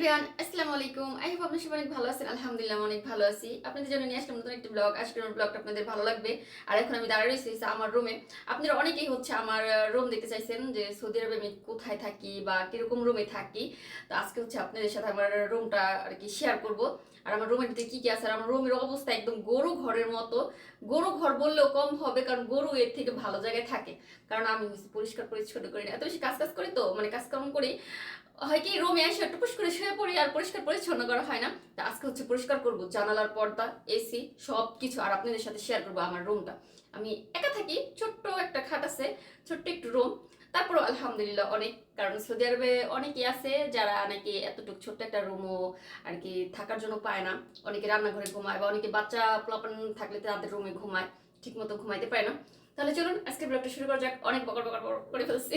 Everyone, আসসালামু আলাইকুম। I hope আপনার সবাই অনেক ভালো আছেন। আলহামদুলিল্লাহ অনেক ভালো আছি। আপনাদের জন্য নিয়ে আসলাম নতুন একটি ব্লগ আমার ব্লগটা আপনাদের ভালো লাগবে। আর এখন আমি দাঁড়িয়ে রয়েছি আমার রুমে আপনারা অনেকেই হচ্ছে আমার রুম দেখতে চাইছেন যে সৌদি আরবে আমি কোথায় থাকি বা রুমে থাকি। তো আজকে হচ্ছে আপনাদের সাথে আমার রুমটা আর কি শেয়ার করব। আর আমার রুমের ভিতরে কি কি আছে? আর আমার রুমের অবস্থা একদম গরু ঘরের মতো। গরু ঘর বললেও কম হবে কারণ গরু এর থেকে ভালো জায়গায় থাকে। কারণ আমি পরিষ্কার পরিচ্ছন্ন করি না। এত বেশি কাজ কাজ করি তো? মানে কাজকর্ম করি। হয় কি রুমে এসে টুপুস করে শুয়ে পড়ি আর পরিষ্কার পরিচ্ছন্ন করা হয় না। তা আজকে হচ্ছে পরিষ্কার করব, জানালার পর্দা, এসি সব কিছু আর আপনাদের সাথে শেয়ার করব আমার রুমটা আমি একা থাকি, ছোট্ট একটা খাট আছে, ছোট্ট একটু রুম তারপরও আলহামদুলিল্লাহ অনেক, কারণ সৌদি আরবে অনেকেই আছে যারা নাকি এতটুকু ছোট্ট একটা রুমও আর কি থাকার জন্য পায় না। অনেকে রান্নাঘরে ঘুমায় বা অনেকে বাচ্চা প্লাপান থাকলে তাদের রুমে ঘুমায় ঠিক মতো ঘুমাইতে পারে না। তাহলে চলুন আজকে ব্লগটা শুরু করা যাক। অনেক বকর বকর করে ফেলছি।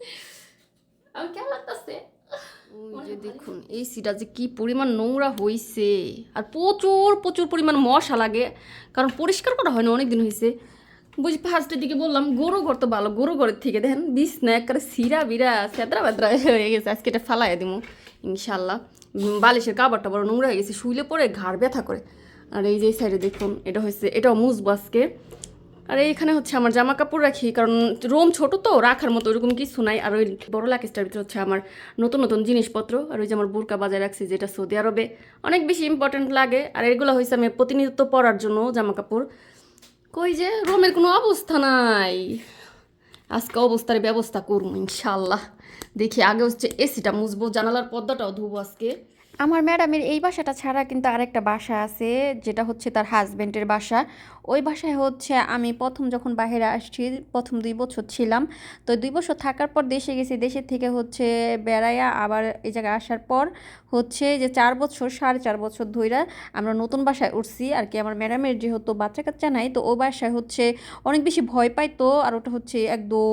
আমার কেমন লাগতেছে? দেখুন এই সিটা যে কি পরিমাণ নোংরা হইছে। আর প্রচুর প্রচুর পরিমাণ মশা লাগে কারণ পরিষ্কার করা হয় না অনেক দিন হয়েছে বুঝি ফার্স্টের দিকে বললাম গরু ঘর তো ভালো গরু ঘরের থেকে দেখেন বিষ না একবারে সিরা বিরা সেদরা বেদরা হয়ে গেছে আজকে এটা ফালাই দিমু ইনশাল্লাহ বালিশের কাবারটা বড় নোংরা হয়ে গেছে শুইলে পরে ঘাড় ব্যথা করে। আর এই যে সাইডে দেখুন এটা হয়েছে এটাও মুজবো আজকে। আর এইখানে হচ্ছে আমার জামা কাপড় রাখি, কারণ রুম ছোট তো, রাখার মতো ওরকম কিছু নাই। আর ওই বড় লাকেজটার ভিতরে হচ্ছে আমার নতুন নতুন জিনিসপত্র। আর ওই যে আমার বুরকা বাজায় রাখছি, যেটা সৌদি আরবে। অনেক বেশি ইম্পর্টেন্ট লাগে। আর এগুলো হয়েছে আমি প্রতিনিধিত্ব পরার জন্য জামা কাপড় কই যে, রুমের কোনো অবস্থা নাই। আজকে অবস্থার ব্যবস্থা করব ইনশাল্লাহ দেখি আগে হচ্ছে এসিটা মুছবো, জানালার পর্দাটাও ধুবো আজকে। আমার ম্যাডামের এই বাসাটা ছাড়া কিন্তু আরেকটা বাসা আছে, যেটা হচ্ছে তার হাজব্যান্ডের বাসা। ওই বাসায় হচ্ছে আমি প্রথম যখন বাইরে আসছি, প্রথম দুই বছর ছিলাম। তো দুই বছর থাকার পর দেশে গেছি, দেশের থেকে হচ্ছে বেড়াইয়া আবার এই জায়গায় আসার পর হচ্ছে যে চার বছর, সাড়ে চার বছর ধইরা আমরা নতুন বাসায় উঠছি। আর কি আমার ম্যাডামের যেহেতু বাচ্চা কাচ্চা নাই, তো ও বাসায় হচ্ছে অনেক বেশি ভয় পাইতো। আর ওটা হচ্ছে একদম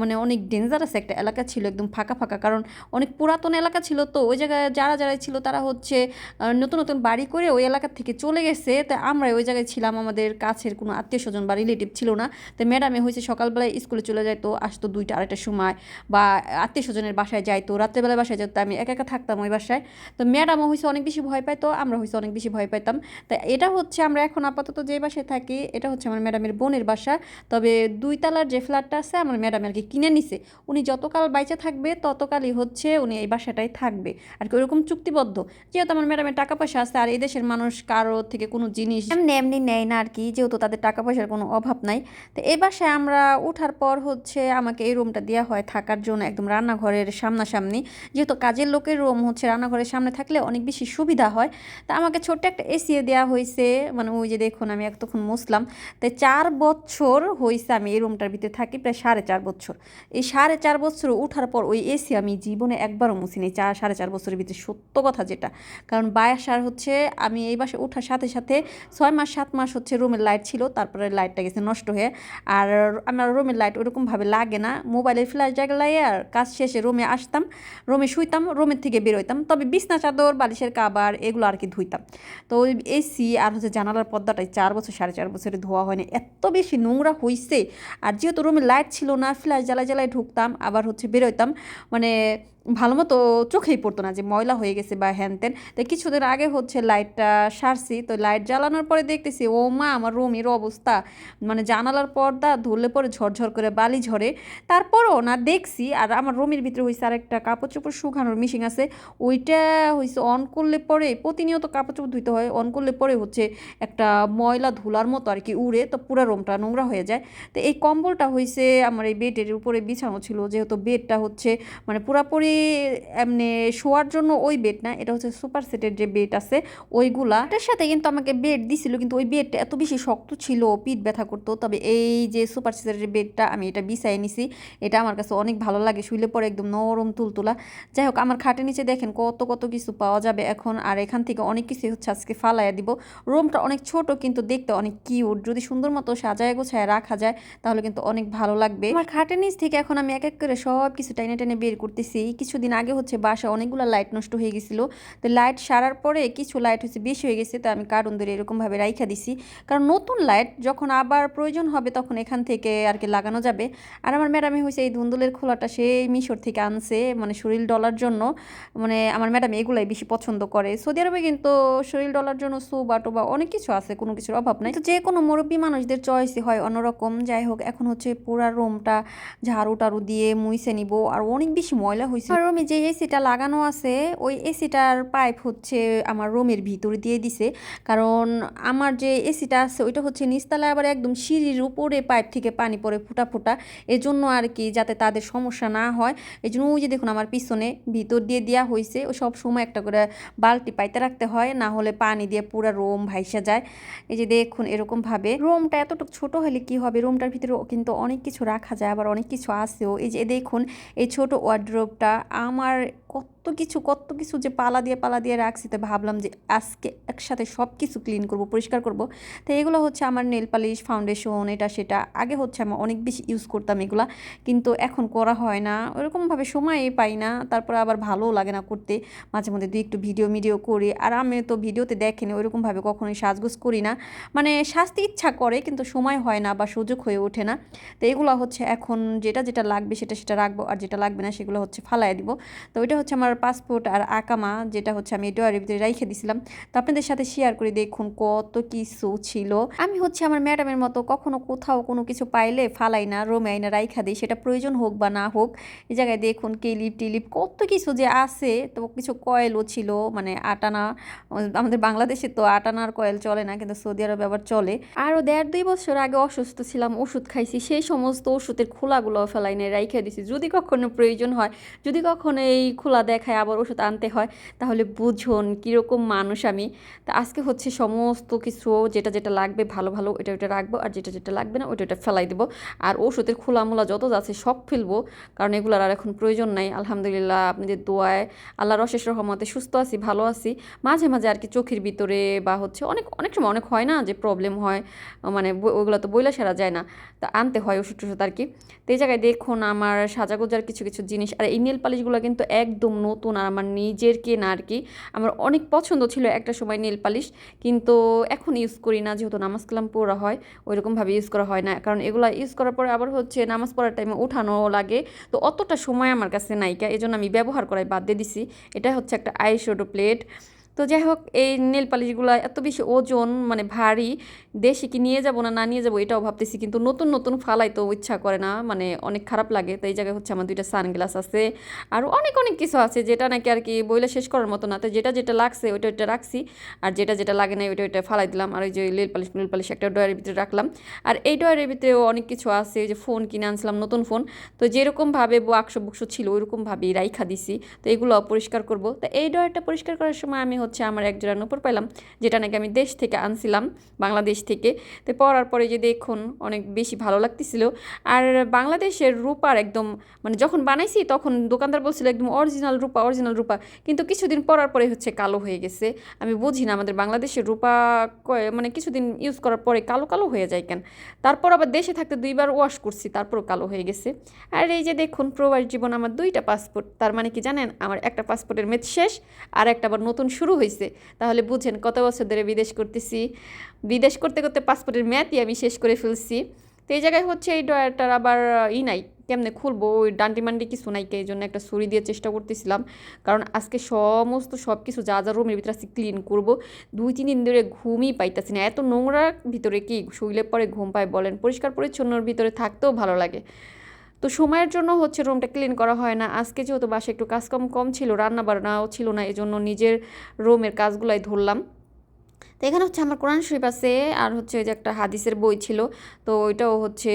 মানে অনেক ডেঞ্জারাস একটা এলাকা ছিল, একদম ফাঁকা ফাঁকা। কারণ অনেক পুরাতন এলাকা ছিল তো, ওই জায়গায় যারা যারা ছিল তারা হচ্ছে নতুন নতুন বাড়ি করে ওই এলাকা থেকে চলে গেছে। তা আমরা ওই জায়গায় ছিলাম আমাদের কাছের কোনো আত্মীয় স্বজন বা রিলেটিভ ছিল না। তো ম্যাডামে হয়েছে সকালবেলায় স্কুলে চলে যাইতো আসতো দুইটা, আড়াইটার সময় বা আত্মীয় স্বজনের বাসায় যাইতো রাত্রেবেলায় বাসায় যেত, আমি একা একা থাকতাম ওই বাসায়। তো ম্যাডামও হয়েছে অনেক বেশি ভয় পাইতো, আমরা হয়েছে অনেক বেশি ভয় পাইতাম। তা এটা হচ্ছে আমরা এখন আপাতত যে বাসায় থাকি, এটা হচ্ছে আমার ম্যাডামের বোনের বাসা। তবে দুই তালার যে ফ্ল্যাটটা আছে, আমার ম্যাডাম আর কি কিনে নিছে। উনি যতকাল বাইচে থাকবে, ততকালই হচ্ছে উনি এই বাসাটাই থাকবে। আর কি ওরকম চুক্তিবদ্ধ। যেহেতু আমার ম্যাডামের টাকা পয়সা আছে, আর এই দেশের মানুষ কারও থেকে কোনো জিনিস এমনি এমনি নেয় না আর কি যেহেতু তাদের টাকা পয়সার কোনো অভাব নাই, তো এই বাসায় আমরা ওঠার পর হচ্ছে আমাকে এই রুমটা দেওয়া হয় থাকার জন্য একদম রান্নাঘরের সামনাসামনি। যেহেতু কাজের লোকের রুম হচ্ছে রান্নাঘরের সামনে থাকলে অনেক বেশি সুবিধা হয়। তা আমাকে ছোট্ট একটা এসি দেওয়া হয়েছে মানে ওই যে দেখুন আমি এতক্ষণ মুসলাম তাই চার বছর হয়েছে আমি এই রুমটার ভিতরে থাকি, প্রায় সাড়ে চার বছর। এই সাড়ে চার বছর উঠার পর ওই এসি আমি জীবনে একবারও মুছিনি চার সাড়ে চার বছরের ভিতরে, সত্য কথা যেটা। কারণ বায়াসার হচ্ছে আমি এই বাসে ওঠার সাথে সাথে ছয় মাস, সাত মাস হচ্ছে রুমের লাইট ছিল, তারপরে লাইটটা গেছে নষ্ট হয়ে। আর আমার রুমের লাইট ওরকমভাবে লাগে না। মোবাইলের ফ্ল্যাশ জাগলাইয়ে আর কাজ শেষে রুমে আসতাম রুমে শুইতাম রুমের থেকে বেরোইতাম। তবে বিছনা, চাদর, বালিশের কাবার এগুলো আর কি ধুইতাম। তো ওই এসি আর হচ্ছে জানালার পর্দাটাই চার বছর, সাড়ে চার বছরে ধোয়া হয়নি এত বেশি নোংরা হইছে। আর যেহেতু রুমে লাইট ছিল না ফ্ল্যাশ জ্বালায় জ্বালায় ঢুকতাম, আবার হচ্ছে বেরোইতাম। মানে ভালো মতো চোখেই পড়তো না যে ময়লা হয়ে গেছে বা হ্যান ত্যান তো কিছুদিন আগে হচ্ছে লাইটটা সারছি। তো লাইট জ্বালানোর পরে দেখতেছি, ও মা, আমার রুমের অবস্থা। মানে জানালার পর্দা ধরলে পরে ঝরঝর করে বালি ঝরে। তারপরও না, দেখছি, আর আমার রুমের ভিতরে হয়েছে আরেকটা কাপড় চোপড় শুকানোর মিশিং আছে। ওইটা হয়েছে অন করলে পরে প্রতিনিয়ত কাপড় চোপড় ধুইতে হয়। অন করলে পরে হচ্ছে একটা ময়লা ধুলার মতো আর কি উড়ে, তো পুরো রুমটা নোংরা হয়ে যায়। তো এই কম্বলটা হয়েছে আমার এই বেডের উপরে বিছানো ছিল, যেহেতু বেডটা হচ্ছে মানে পুরাপুরি এমনি শোয়ার জন্য ওই বেড না, এটা হচ্ছে সুপার সেটের যে বেড আছে, ওইগুলা। এটার সাথে কিন্তু আমাকে বেড দিছিল, কিন্তু ওই বেডটা এত বেশি শক্ত ছিল, পিঠ ব্যথা করতো। তবে এই যে সুপার সিজারের বেডটা আমি এটা বিছাই নিছি, এটা আমার কাছে অনেক ভালো লাগে, শুইলে পরে একদম নরম তুলতুলা। যাই হোক, আমার খাটের নিচে দেখেন কত কত কিছু পাওয়া যাবে এখন, আর এখান থেকে অনেক কিছু হচ্ছে আজকে ফালাইয়া দিব। রুমটা অনেক ছোট, কিন্তু দেখতে অনেক কিউট। যদি সুন্দর মতো সাজায় গোছায় রাখা যায়, তাহলে কিন্তু অনেক ভালো লাগবে। আমার খাটের নিচ থেকে এখন আমি এক এক করে সব কিছু টাইনে টেনে বের করতেছি। কিছুদিন আগে হচ্ছে বাসায় অনেকগুলো লাইট নষ্ট হয়ে গেছিল। তো লাইট সারার পরে কিছু লাইট হচ্ছে বেশি হয়ে গেছে, তো আমি কারণ ধরে এরকমভাবে রাইখা দিছি। কারণ নতুন লাইট যখন আবার প্রয়োজন হবে তখন এখান থেকে আর কি লাগানো যাবে। আর আমার ম্যাডামে হয়েছে এই ধুন্দুলের খোলাটা সেই মিশর থেকে আনছে মানে শরীর ডলার জন্য। মানে আমার ম্যাডাম এগুলাই বেশি পছন্দ করে। সৌদি আরবে কিন্তু শরীর ডলার জন্য সুবা টোবা অনেক কিছু আছে, কোনো কিছুর অভাব নাই। তো যে কোনো মুরব্বী মানুষদের চয়েসই হয় অন্যরকম। যাই হোক, এখন হচ্ছে পুরা রুমটা ঝাড়ু টাড়ু দিয়ে মুইছে নিব। আর অনেক বেশি ময়লা হয়েছে আর রুমে যে এসিটা লাগানো আছে, ওই এসিটার পাইপ হচ্ছে আমার রুমের ভিতরে দিয়ে দিছে। কারণ আমার যে এসিটা আছে ওইটা হচ্ছে নিচতলায় আবার একদম সিঁড়ির উপরে পাইপ থেকে পানি পড়ে ফুটা ফুটা। এজন্য আর কি যাতে তাদের সমস্যা না হয়। এই জন্য ওই যে দেখুন আমার পিছনে ভিতর দিয়ে দেওয়া হয়েছে ও সব সময় একটা করে বালতি পাইতে রাখতে হয়, না হলে পানি দিয়ে পুরো রোম ভাইসা যায়। এই যে দেখুন এরকমভাবে। রোমটা এতটুকু ছোট হলে কি হবে? রুমটার ভিতরে কিন্তু অনেক কিছু রাখা যায়, আবার অনেক কিছু আছেও। এই যে দেখুন, এই ছোট ওয়ার্ড্রোবটা আমার কত কিছু কত কিছু যে পালা দিয়ে পালা দিয়ে রাখছি তো ভাবলাম যে আজকে একসাথে সব কিছু ক্লিন করব, পরিষ্কার করব। তো এগুলো হচ্ছে আমার নেল পালিশ ফাউন্ডেশন এটা, সেটা। আগে হচ্ছে আমি অনেক বেশি ইউজ করতাম এগুলা, কিন্তু এখন করা হয় না। ওরকমভাবে সময়ই পাই না, তারপরে আবার ভালোও লাগে না করতে। মাঝে মধ্যে দুই একটু ভিডিও মিডিও করি। আর আমি তো ভিডিওতে দেখেনি ওইরকমভাবে কখনোই সাজগোজ করি না। মানে সাজতে ইচ্ছা করে, কিন্তু সময় হয় না বা সুযোগ হয়ে ওঠে না। তো এগুলো হচ্ছে এখন যেটা যেটা লাগবে সেটা সেটা রাখব। আর যেটা লাগবে না সেগুলো হচ্ছে ফালাই দিব। তো ওইটা হচ্ছে আমার পাসপোর্ট আর আকামা, যেটা হচ্ছে আমি ডয়ারের ভিতরে রেখে দিছিলাম। তো আপনাদের সাথে শেয়ার করে দেখুন কত কিছু ছিল। আমি হচ্ছে আমার ম্যাডামের মতো কখনো কোথাও কোনো কিছু পাইলে ফালাই না, রোমে আইনা রাইখা দিই, সেটা প্রয়োজন হোক বা না হোক। এই জায়গায় দেখুন ক্লিপ টিলিপ, কত কিছু যে আছে। তো কিছু কয়েলও ছিল মানে আটানা, আমাদের বাংলাদেশে তো আটানার কয়েল চলে না, কিন্তু সৌদি আরবে আবার চলে। আরও দেড় দুই বছর আগে অসুস্থ ছিলাম, ওষুধ খাইছি, সেই সমস্ত ওষুধের খোলাগুলো ফেলাই নিয়ে রাইখে দিছি। যদি কখনো প্রয়োজন হয়, যদি কখনো এই খোলা দেখায় আবার ওষুধ আনতে হয়, তাহলে বুঝুন কীরকম মানুষ আমি। তা আজকে হচ্ছে সমস্ত কিছু যেটা যেটা লাগবে ভালো ভালো এটা ওটা রাখব, আর যেটা যেটা লাগবে না ওইটা ওটা ফেলাই দেবো। আর ওষুধের খোলামোলা যত যাচ্ছে সব ফেলব, কারণ এগুলোর আর এখন প্রয়োজন নাই। আলহামদুলিল্লাহ আপনাদের দোয়ায় আল্লাহর অশেষ রহমতে সুস্থ আছি, ভালো আছি। মাঝে মাঝে আর কি চোখের ভিতরে বা হচ্ছে অনেক অনেক সময় অনেক হয় না যে প্রবলেম হয় মানে ওগুলো তো বইলা সারা যায় না। তা আনতে হয় ওষুধ টষুধ আর কি। তো এই জায়গায় দেখুন আমার সাজাগোজার কিছু কিছু জিনিস, আর এই নেল পালিশগুলো কিন্তু একদম নতুন আর আমার নিজের কেনা আর কি। আমার অনেক পছন্দ ছিল একটা সময় নেল পালিশ, কিন্তু এখন ইউজ করি না, যেহেতু নামাজ কালাম পড়া হয়, ওইরকমভাবে ইউজ করা হয় না। কারণ এগুলো ইউজ করার পরে আবার হচ্ছে নামাজ পড়ার টাইমে উঠানো লাগে, তো অতটা সময় আমার কাছে নাইকা এই জন্য আমি ব্যবহার করাই বাদ দিয়ে দিছি। এটা হচ্ছে একটা আইশোডো প্লেট তো যাই হোক, এই নেল পালিশগুলো এত বেশি ওজন মানে ভারী, দেশে কি নিয়ে যাব না না নিয়ে যাব এটাও ভাবতেছি, কিন্তু নতুন নতুন ফালাই তো ইচ্ছা করে না মানে অনেক খারাপ লাগে। তো এই জায়গায় হচ্ছে আমার দুইটা সানগ্লাস আছে, আর অনেক অনেক কিছু আছে যেটা নাকি আর কি বইলে শেষ করার মতো না। তো যেটা যেটা লাগছে ওইটা ওইটা রাখছি, আর যেটা যেটা লাগে না ওইটা ওইটা ফালাই দিলাম। আর ওই যে নীল পালিশ নীল পালিশ একটা ডয়ারের ভিতরে রাখলাম। আর এই ডয়ারের ভিতরেও অনেক কিছু আছে যে ফোন কিনে আনছিলাম, নতুন ফোন। তো যেরকমভাবে বাক্স বুকস ছিল ওইরকমভাবেই রাইখা দিছি। তো এগুলো পরিষ্কার করব। তো এই ডয়ারটা পরিষ্কার করার সময় আমি হচ্ছে আমার এক জোড়া নুপুর পাইলাম, যেটা নাকি আমি দেশ থেকে আনছিলাম, বাংলাদেশ থেকে। তো পরার পরে যে দেখুন, অনেক বেশি ভালো লাগতেছিল। আর বাংলাদেশের রূপার একদম মানে যখন বানাইছি তখন দোকানদার বলছিল একদম অরিজিনাল রূপা অরিজিনাল রূপা। কিন্তু কিছুদিন পরার পরে হচ্ছে কালো হয়ে গেছে। আমি বুঝি না আমাদের বাংলাদেশের রূপা মানে কিছুদিন ইউজ করার পরে কালো কালো হয়ে যায় কেন? তারপর আবার দেশে থাকতে দুইবার ওয়াশ করছি, তারপরও কালো হয়ে গেছে। আর এই যে দেখুন, প্রবাস জীবন আমার দুইটা পাসপোর্ট তার মানে কি জানেন? আমার একটা পাসপোর্টের মেয়াদ শেষ, আর একটা আবার নতুন শুরু হয়েছে তাহলে বুঝেন কত বছর ধরে বিদেশ করতেছি। বিদেশ করতে করতে পাসপোর্টের মেয়াদই আমি শেষ করে ফেলছি। তো এই জায়গায় হচ্ছে এই ডয়ারটার আবার ই নাই, কেমনে খুলবো? ওই ডান্ডি মান্ডি কিছু নাই এই জন্য একটা ছুরি দিয়ে চেষ্টা করতেছিলাম। কারণ আজকে সমস্ত সব কিছু যা যা রুমের ভিতরে আছে ক্লিন করব। দুই, তিন দিন ধরে ঘুমই পাইতেছি না। এত নোংরা ভিতরে কি? শুইলে পরে ঘুম পায় বলেন। পরিষ্কার পরিচ্ছন্নর ভিতরে থাকতেও ভালো লাগে। তো সময়ের জন্য হচ্ছে রুমটা ক্লিন করা হয় না। আজকে যেহেতু বাসে একটু কাজ কম ছিল রান্না বান্নাও ছিল না, এজন্য জন্য নিজের রুমের কাজগুলাই ধরলাম। তো এখানে হচ্ছে আমার কোরআন শরীফ আছে, আর হচ্ছে ওই যে একটা হাদিসের বই ছিল। তো ওইটাও হচ্ছে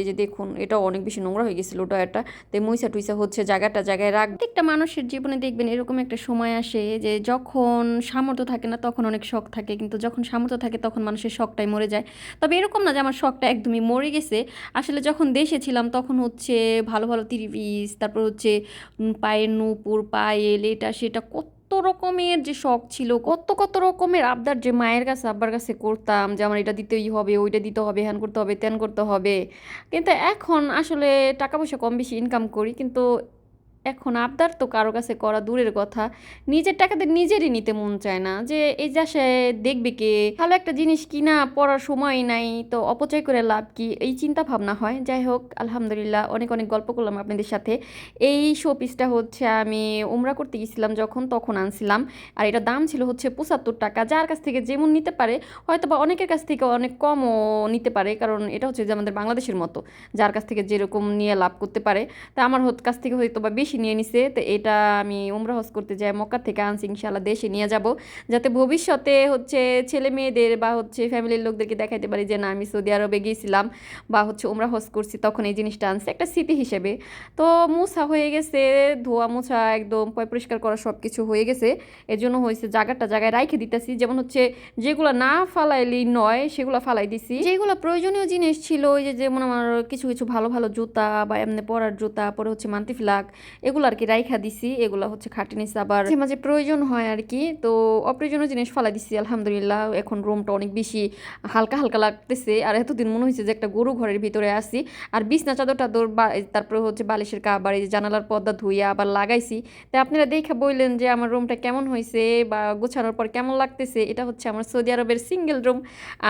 এই যে দেখুন, এটাও অনেক বেশি নোংরা হয়ে গেছিল ডয়ারটা তো এই মুইসা টুইসা হচ্ছে জায়গাটা জায়গায় রাখ প্রত্যেকটা মানুষের জীবনে দেখবেন এরকম একটা সময় আসে যে যখন সামর্থ্য থাকে না তখন অনেক শখ থাকে, কিন্তু যখন সামর্থ্য থাকে তখন মানুষের শখটাই মরে যায়। তবে এরকম না যে আমার শখটা একদমই মরে গেছে। আসলে যখন দেশে ছিলাম তখন হচ্ছে ভালো ভালো তিরিপিস তারপর হচ্ছে পায়ের নুপুর, পায়েল, এটা, সেটা কত রকমের যে শখ ছিল, কত কত রকমের আবদার যে মায়ের কাছে, আব্বার কাছে করতাম যে আমার এটা দিতেই হবে, ওইটা দিতে হবে, হ্যান করতে হবে, ত্যান করতে হবে। কিন্তু এখন আসলে টাকা পয়সা কম বেশি ইনকাম করি, কিন্তু এখন আবদার তো কারও কাছে করা দূরের কথা। নিজের টাকাতে নিজেরই নিতে মন চায় না যে এই যা যাসে দেখবে কে, ভালো একটা জিনিস কিনা, পড়ার সময় নাই, তো অপচয় করে লাভ কি? এই চিন্তা ভাবনা হয়। যাই হোক, আলহামদুলিল্লাহ, অনেক অনেক গল্প করলাম আপনাদের সাথে। এই শো পিসটা হচ্ছে আমি উমরা করতে গেছিলাম যখন, তখন আনছিলাম। আর এটা দাম ছিল হচ্ছে পঁচাত্তর টাকা। যার কাছ থেকে যেমন নিতে পারে হয়তো বা অনেকের কাছ থেকে অনেক কমও নিতে পারে, কারণ এটা হচ্ছে যে আমাদের বাংলাদেশের মতো। যার কাছ থেকে যেরকম নিয়ে লাভ করতে পারে। তা আমার কাছ থেকে হয়তো বা বেশি নিয়ে নিছে, তো এটা আমি উমরা হজ করতে যাই, মক্কা থেকে আনছি ইনশাল্লাহ দেশে নিয়ে যাব। যাতে ভবিষ্যতে হচ্ছে ছেলে মেয়েদের বা হচ্ছে ফ্যামিলির লোকদেরকে দেখাইতে পারি যে, না, আমি সৌদি আরবে গিয়েছিলাম বা হচ্ছে উমরা হজ করছি, তখন এই জিনিসটা আনছে। একটা স্মৃতি হিসেবে। তো মুছা হয়ে গেছে, ধোয়া মোছা একদম পরিষ্কার করা সব কিছু হয়ে গেছে। এর জন্য হয়েছে জায়গাটা জায়গায় রাইখে দিতেছি। যেমন হচ্ছে যেগুলো না ফালাইলি নয়, সেগুলো ফালাই দিছি। যেগুলো প্রয়োজনীয় জিনিস ছিল, ওই যে যেমন আমার কিছু কিছু ভালো ভালো জুতা বা এমনি পরার জুতা, পরে হচ্ছে মান্তি ফ্লাগ এগুলো আর কি রাইখা দিছি, এগুলো হচ্ছে খাটে আবার মাঝে প্রয়োজন হয় আর কি, তো অপ্রয়োজনীয় জিনিস ফালাই দিছি, আলহামদুলিল্লাহ। এখন রুমটা অনেক বেশি হালকা হালকা লাগতেছে, আর এতদিন মনে হয়েছে যে একটা গরু ঘরের ভিতরে আসি আর বিছনা, চাদর, টাদর তারপরে হচ্ছে বালিশের কাবার, এই জানালার পর্দা ধুইয়া আবার লাগাইছি। তো আপনারা দেখে বললেন যে আমার রুমটা কেমন হয়েছে বা গোছানোর পর কেমন লাগতেছে, এটা হচ্ছে আমার সৌদি আরবের সিঙ্গেল রুম।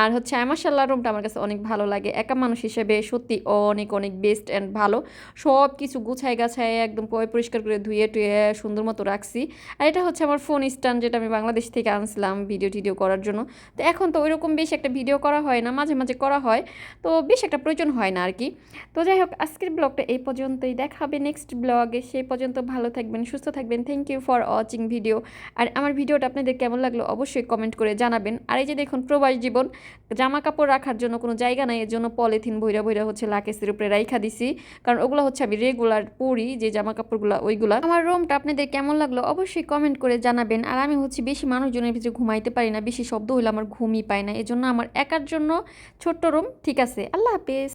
আর হচ্ছে মাসাল্লাহ রুমটা আমার কাছে অনেক ভালো লাগে। একা মানুষ হিসেবে সত্যি অনেক অনেক বেস্ট অ্যান্ড ভালো। সব কিছু গুছায়, গাছায়, একদম পয় পরিষ্কার করে ধুয়ে টুয়ে সুন্দর মতো রাখছি। আর এটা হচ্ছে আমার ফোন স্ট্যান্ড যেটা আমি বাংলাদেশ থেকে আনছিলাম ভিডিও টিডিও করার জন্য। তো এখন তো ওইরকম বেশি একটা ভিডিও করা হয় না, মাঝে মাঝে করা হয়। তো বেশ একটা প্রয়োজন হয় না আর কি তো যাই হোক, আজকের ব্লগটা এই পর্যন্তই। দেখা হবে নেক্সট ব্লগে সেই পর্যন্ত ভালো থাকবেন, সুস্থ থাকবেন। Thank you for watching video আর আমার ভিডিওটা আপনাদের কেমন লাগল অবশ্যই কমেন্ট করে জানাবেন। আর এই যে দেখুন, প্রবাস জীবন জামা কাপড় রাখার জন্য কোনো জায়গা নাই, এর জন্য পলিথিন বইরা বইরা হচ্ছে লাকেসের উপরে রাইখা দিছি। কারণ ওগুলো হচ্ছে আমি রেগুলার পরি, যে জামা কাপড়গুলো ওইগুলা আমার রুমটা আপনাদের কেমন লাগল অবশ্যই কমেন্ট করে জানাবেন। আর আমি হচ্ছে বেশি মানুষজনের ভিতরে ঘুমাইতে পারি না, বেশি শব্দ হইলে আমার ঘুমই পায় না। এজন্য আমার একার জন্য ছোট্ট রুম ঠিক আছে। আল্লাহ হাফেজ।